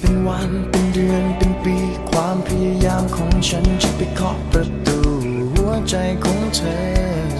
เป็นวันเป็นเดือนเป็นปี ความพยายามของฉันจะไปเคาะประตู หัวใจของเธอ